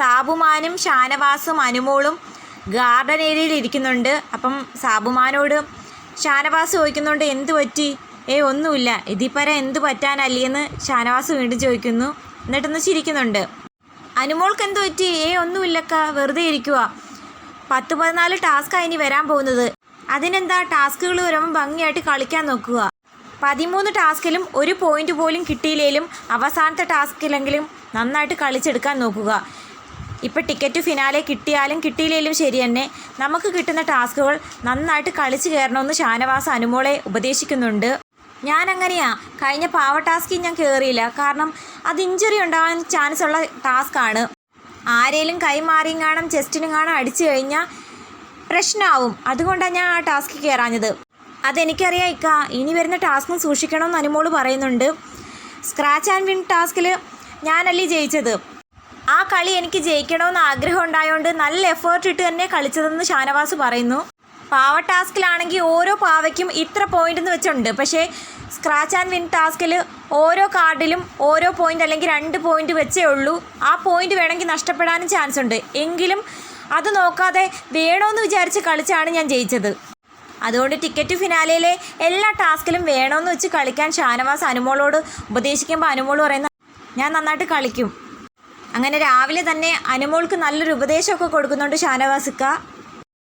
സാബുമാനും ഷാനവാസും അനുമോളും garden ഏരിയയിൽ ഇരിക്കുന്നുണ്ട്. അപ്പം സാബുമാനോട് ഷാനവാസ് ചോദിക്കുന്നുണ്ട് എന്ത് പറ്റി? ഏ ഒന്നുമില്ല. ഇതിപ്പര എന്ത് പറ്റാനല്ലേന്ന് ഷാനവാസ് വീണ്ടും ചോദിക്കുന്നു. എന്നിട്ടൊന്ന് ചിരിക്കുന്നുണ്ട്. അനുമോൾക്ക് എന്ത് പറ്റി? ഏ ഒന്നുമില്ലക്ക. വെറുതെ ഇരിക്കുക പത്ത് പതിനാല് ടാസ്ക്കാണ് ഇനി വരാൻ പോകുന്നത്. അതിനെന്താ ടാസ്കുകൾ വരുമ്പോൾ ഭംഗിയായിട്ട് കളിക്കാൻ നോക്കുക. പതിമൂന്ന് ടാസ്കിലും ഒരു പോയിന്റ് പോലും കിട്ടിയില്ലെങ്കിലും അവസാനത്തെ ടാസ്കിലെങ്കിലും നന്നായിട്ട് കളിച്ചെടുക്കാൻ നോക്കുക. ഇപ്പം ടിക്കറ്റ് ഫിനാലെ കിട്ടിയാലും കിട്ടിയില്ലെങ്കിലും ശരി തന്നെ. നമുക്ക് കിട്ടുന്ന ടാസ്കുകൾ നന്നായിട്ട് കളിച്ചു കയറണമെന്ന് ഷാനവാസ് അനുമോളെ ഉപദേശിക്കുന്നുണ്ട്. ഞാൻ അങ്ങനെയാ കഴിഞ്ഞ പാവ ടാസ്കിൽ ഞാൻ കയറിയില്ല കാരണം അത് ഇഞ്ചുറി ഉണ്ടാവാൻ ചാൻസ് ഉള്ള ടാസ്ക്കാണ് ആരേലും കൈമാറിയും കാണും ചെസ്റ്റിനും കാണാം അടിച്ചു കഴിഞ്ഞാൽ പ്രശ്നമാവും അതുകൊണ്ടാണ് ഞാൻ ആ ടാസ്ക് കയറാഞ്ഞത് അതെനിക്കറിയാം ഇക്ക. ഇനി വരുന്ന ടാസ്കും സൂക്ഷിക്കണമെന്ന് അനുമോൾ പറയുന്നുണ്ട്. സ്ക്രാച്ച് ആൻഡ് വിൻ ടാസ്കിൽ ഞാനല്ലേ ജയിച്ചത്. ആ കളി എനിക്ക് ജയിക്കണമെന്ന് ആഗ്രഹം ഉണ്ടായതുകൊണ്ട് നല്ല എഫേർട്ട് ഇട്ട് തന്നെ കളിച്ചതെന്ന് ഷാനവാസ് പറയുന്നു. പാവ ടാസ്കിലാണെങ്കിൽ ഓരോ പാവയ്ക്കും ഇത്ര പോയിന്റ് എന്ന് വെച്ചുണ്ട് പക്ഷേ സ്ക്രാച്ച് ആൻഡ് വിൻ ടാസ്കിൽ ഓരോ കാർഡിലും ഓരോ പോയിന്റ് അല്ലെങ്കിൽ രണ്ട് പോയിന്റ് വെച്ചേ ഉള്ളൂ. ആ പോയിന്റ് വേണമെങ്കിൽ നഷ്ടപ്പെടാനും ചാൻസ് ഉണ്ട്. എങ്കിലും അത് നോക്കാതെ വേണമെന്ന് വിചാരിച്ച് കളിച്ചാണ് ഞാൻ ജയിച്ചത്. അതുകൊണ്ട് ടിക്കറ്റ് ഫിനാലയിലെ എല്ലാ ടാസ്കിലും വേണമെന്ന് വെച്ച് കളിക്കാൻ ഷാനവാസ് അനുമോളോട് ഉപദേശിക്കുമ്പോൾ അനുമോൾ പറയുന്ന ഞാൻ നന്നായിട്ട് കളിക്കും. അങ്ങനെ രാവിലെ തന്നെ അനുമോൾക്ക് നല്ലൊരു ഉപദേശമൊക്കെ കൊടുക്കുന്നുണ്ട് ഷാനവാസിക്ക